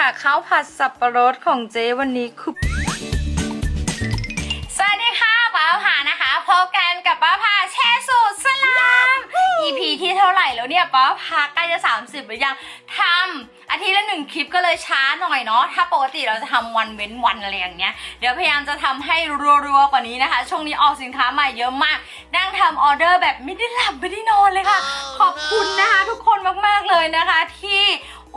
ค่ะข้าวผัดสับปะรดของเจ๊วันนี้คือสวัสดีค่ะป้าผานะคะพบกันกับป้าผาแช่สูตรสลาม EP ที่เท่าไหร่แล้วเนี่ยป้าผาใกล้จะ 30 หรือยังทำอาทิตย์ละหนึ่งคลิปก็เลยช้าหน่อยเนาะถ้าปกติเราจะทำวันเว้นวันอะไรอย่างเงี้ยเดี๋ยวพยายามจะทำให้รัวๆกว่านี้นะคะ ช่วงนี้ออกสินค้าใหม่เยอะมาก นั่งทำออเดอร์แบบไม่ได้หลับไม่ได้นอนเลยค่ะ ขอบคุณนะคะทุกคนมากๆเลยนะคะที่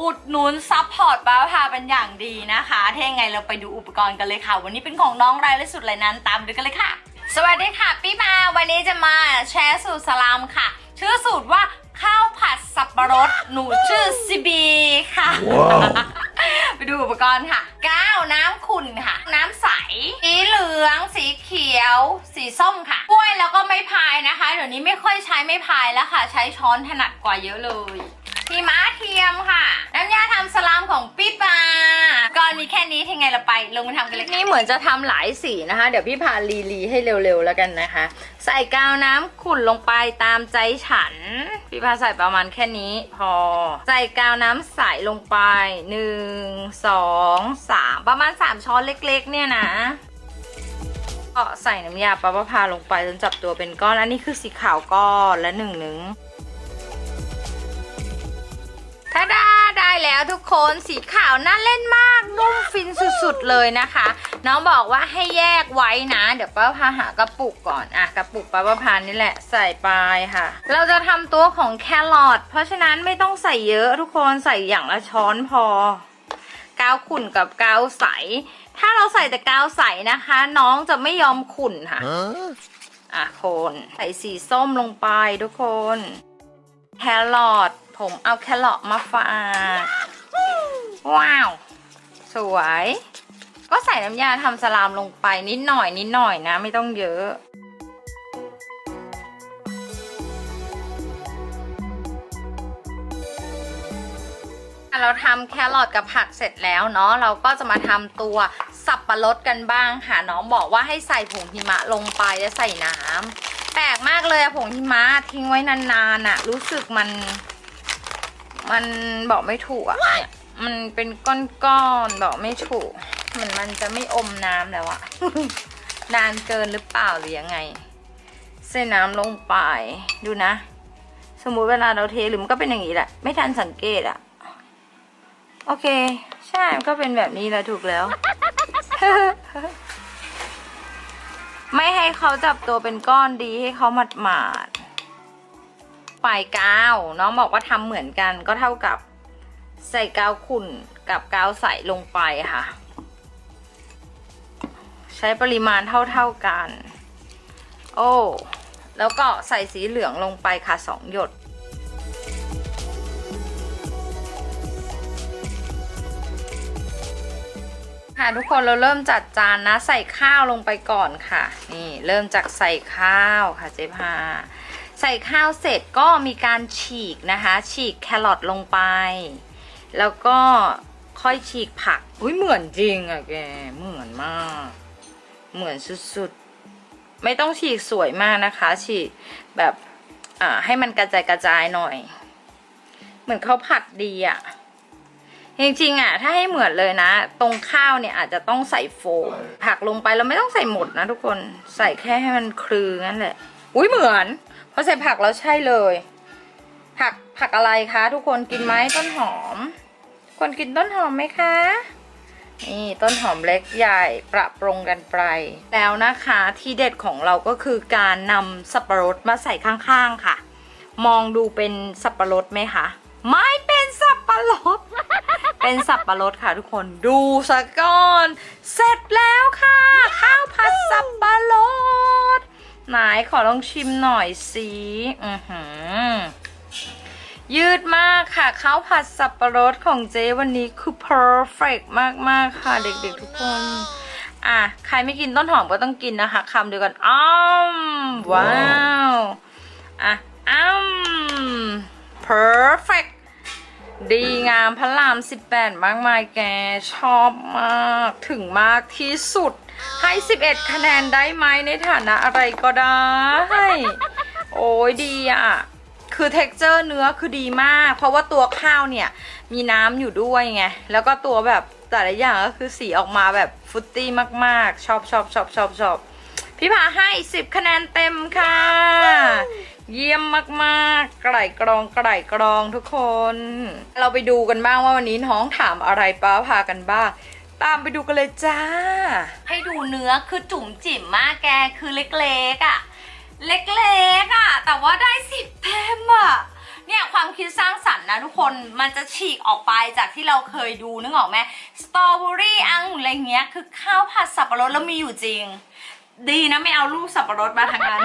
อุดหนุนซัพพอร์ตป้าพาเป็นอย่างดีนะคะ ถ้ายังไงเราไปดูอุปกรณ์กันเลยค่ะ วันนี้เป็นของน้องรายละสุดเลยนั้นตามดูกันเลยค่ะ สวัสดีค่ะพี่มา วันนี้จะมาแชร์สูตรสลามค่ะ ชื่อสูตรว่าข้าวผัดสับปะรด หนูชื่อซิบีค่ะ ไปดูอุปกรณ์ค่ะก้าวน้ำขุ่นค่ะ น้ำใส สีเหลือง สีเขียว สีส้มค่ะ กล้วยแล้วก็ไม่พายนะคะ เดี๋ยวนี้ไม่ค่อยใช้ไม่พายแล้วค่ะ ใช้ช้อนถนัดกว่าเยอะเลยพี่ม้าเทียมค่ะ น้ำยา ทำสลามของพี่ปาก่อนมีแค่นี้ที่ไงเราไปลงมือทำกันเลยนี่เหมือนจะทำหลายสีนะคะ เดี๋ยวพี่พาลีลีให้เร็วๆแล้วกันนะคะ ใส่กาวน้ำขุ่นลงไปตามใจฉัน พี่พาใส่ประมาณแค่นี้ พอ ใส่กาวน้ำใสลงไปหนึ่งสองสามประมาณสามช้อนเล็ก ๆ เนี่ยนะก็ใส่น้ำยาปลาปะพาลงไปจนจับตัวเป็นก้อน อันนี้คือสีขาวก้อนและหนึ่งหนึ่ง แล้วทุกคนสีขาวน่าเล่นมากนุ่มฟินสุดๆเลยนะคะ น้องบอกว่าให้แยกไว้นะ เดี๋ยวป้าพาหากระปุกก่อนอะกระปุกป้าประพานี่แหละใส่ไปค่ะ เราจะทำตัวของแครอทเพราะฉะนั้นไม่ต้องใส่เยอะทุกคนใส่อย่างละช้อนพอกาวขุ่นกับกาวใส ถ้าเราใส่แต่กาวใสนะคะ น้องจะไม่ยอมขุ่นค่ะอะคนใส่สีส้มลงไปทุกคนแครอทผ มเอาแครอทมาฝากว้าว สวย ก็ใส่น้ำยาทำสลามลงไปนิดหน่อยนิดหน่อยนะ ไม่ต้องเยอะเราทำแครอทกับผักเสร็จแล้วเนาะเราก็จะมาทำตัวสับปะรดกันบ้างค่ะน้องบอกว่าให้ใส่ผงหิมะลงไปแล้วใส่น้ำแปลกมากเลยอะผงหิมะทิ้งไว้นานๆอะรู้สึกมัน มันบอกไม่ถูกอะเนี่ยมันเป็นก้อนๆบอกไม่ถูก เหมือนมันจะไม่อมน้ำแล้วอะนานเกินหรือเปล่าหรือยังไง ใส่น้ำลงไปดูนะ สมมุติเวลาเราเทหรือมันก็เป็นอย่างนี้แหละ ไม่ทันสังเกตอะโอเค ใช่ มันก็เป็นแบบนี้แล้วถูกแล้ว ไม่ให้เขาจับตัวเป็นก้อนดีให้เขาหมาดหมาดๆ ปลายกาว น้องบอกว่าทำเหมือนกันก็เท่ากับใส่กาวขุ่นกับกาวใสลงไปค่ะ ใช้ปริมาณเท่าๆกัน โอ้แล้วก็ใส่สีเหลืองลงไปค่ะสองหยด ค่ะทุกคนเราเริ่มจัดจานนะใส่ข้าวลงไปก่อนค่ะ นี่เริ่มจากใส่ข้าวค่ะเจ๊พา ใส่ข้าวเสร็จก็มีการฉีกนะคะ ฉีกแครอทลงไป แล้วก็ค่อยฉีกผัก อุ้ยเหมือนจริงอะแก เหมือนมาก เหมือนสุดๆ ไม่ต้องฉีกสวยมากนะคะ ฉีกแบบอ่าให้มันกระจายกระจายหน่อย เหมือนเขาผัดดีอะจริงๆอะถ้าให้เหมือนเลยนะ ตรงข้าวเนี่ยอาจจะต้องใส่โฟมผักลงไปเราไม่ต้องใส่หมดนะทุกคนใส่แค่ให้มันคลืองั้นแหละ อุ้ยเหมือนพอใส่ผักแล้วใช่เลย ผักผักอะไรคะ ทุกคนกินไหมต้นหอม คนกินต้นหอมไหมคะนี่ต้นหอมเล็กใหญ่ประปรงกันไป แล้วนะคะที่เด็ดของเราก็คือการนำสับปะรดมาใส่ข้างๆค่ะ มองดูเป็นสับปะรดไหมคะไม่เป็นสับปะรด เป็นสับปะรดค่ะทุกคนดูสะก่อน เสร็จ ขอลองชิมหน่อยสิอือหือยืดมากค่ะข้าวผัดสับปะรดของเจ๊วันนี้คือ perfect มากๆค่ะเด็กๆทุกคน อะ ใครไม่กินต้นหอมก็ต้องกินนะคะคำเดียวกันอ้อมว้าว อะอ้ม perfect ดีงามพระราม 18 มากมายแกชอบมากถึงมากที่สุด ให้ 11 คะแนนได้ไหมในฐานะอะไรก็ได้ โอ้ยดีอะ คือ t e x t อร์เนื้อคือดีมาก เพราะว่าตัวข้าวเนี่ย มีน้ำอยู่ด้วยไง แล้วก็ตัวแบบแต่ละอย่างก็คือสีออกมาแบบฟุตตี้มาก ๆ ชอบชอบชอบชอบชอบพี่พาให้ 10 คะแนนเต็มค่ะ เยี่ยมมากๆ ไก่กรองไก่กรองทุกคน เราไปดูกันบ้างว่าวันนี้น้องถามอะไรป้าพากันบ้าง ตามไปดูกันเลยจ้า ให้ดูเนื้อคือจุ๋มจิ๋มมากแกคือเล็กๆอะ่ะ เล็กๆอะ่ะ แต่ว่าได้สิบเต็มอะ่ะเนี่ยความคิดสร้างสรรค์นะทุกคนมันจะฉีกออกไปจากที่เราเคยดูนึกออกไหมสตรอเบอรี่อังุ่นอะไรเงี้ยคือข้าวผัดสับปะรดแล้วมีอยู่จริง ดีนะไม่เอาลูกสับปะรดมาทางนั้น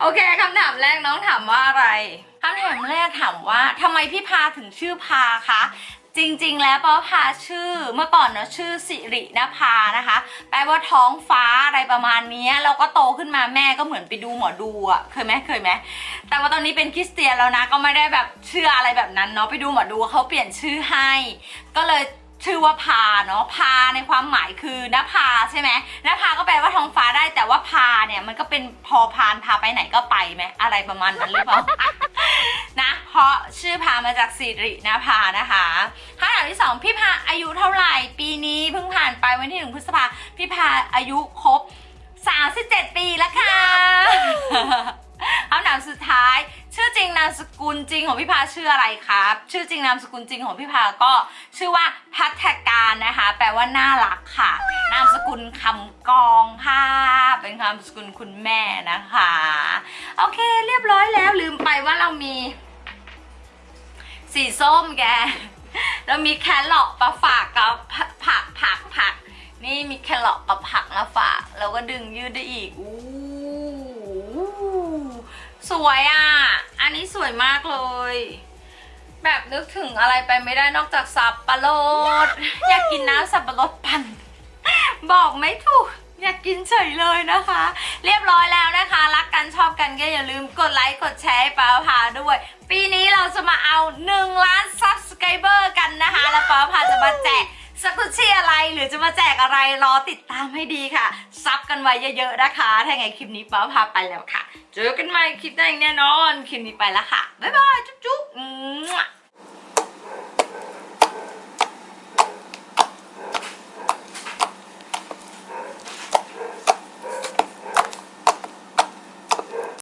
โอเคคำถามแรกน้องถามว่าอะไรคำถามแรกถามว่าทำไมพี่พาถึงชื่อพาคะจริงๆ แล้วป้าพาชื่อเมื่อก่อนเนอะชื่อสิรินภานะคะ แปลว่าท้องฟ้าอะไรประมาณนี้ยแล้วก็โตขึ้นมาแม่ก็เหมือนไปดูหมอดูอะเคยไหมเคยไหมแต่ว่าตอนนี้เป็นคริสเตียนแล้วนะก็ไม่ได้แบบเชื่ออะไรแบบนั้นเนาะไปดูหมอดูเขาเปลี่ยนชื่อให้ ก็เลย ชื่อว่าพาเนาะพาในความหมายคือนภาใช่ไหมนภาก็แปลว่าท้องฟ้าได้แต่ว่าพาเนี่ยมันก็เป็นพอพานพาไปไหนก็ไปไหมอะไรประมาณนั้นหรือเปล่านะเพราะชื่อพามาจากสิรินภานะคะคำถามที่สองพี่พาอายุเท่าไหร่ ปีนี้เพิ่งผ่านไปวันที่หนึ่งพฤษภาพี่พาอายุครบ37 ปีแล้วค่ะคำถามสุดท้าย ชื่อจริงนามสกุลจริงของพี่พาชื่ออะไรครับ ชื่อจริงนามสกุลจริงของพี่พาก็ชื่อว่าพัฒการนะคะ แปลว่าน่ารักค่ะ นามสกุลคำกองค่ะเป็นนามสกุลคุณแม่นะคะ โอเคเรียบร้อยแล้วลืมไปว่าเรามี สีส้มแก เรามีแครอทมาฝากกับผักผักผักผัก นี่มีแครอทกับผักมาฝากแล้วก็ดึงยืดได้อีกอู้ สวยอะ อันนี้สวยมากเลย แบบนึกถึงอะไรไปไม่ได้นอกจากสับปะรด อยากกินน้ำสับปะรดปั่น บอกไม่ถูก อยากกินเฉยเลยนะคะ เรียบร้อยแล้วนะคะ รักกันชอบกันก็อย่าลืมกดไลค์กดแชร์ให้ป้าพาด้วย ปีนี้เราจะมาเอา1ล้าน subscriber กันนะคะ แล้วป้าพาจะมาแจก สกุชชี่อะไรหรือจะมาแจกอะไรรอติดตามให้ดีค่ะ ซับกันไว้เยอะๆนะคะ ถ้าไงคลิปนี้ป้าพาไปแล้วค่ะ เจอกันใหม่คลิปหน้าอีกแน่นอน คลิปนี้ไปแล้วค่ะ บ๊ายบาย จุ๊บๆ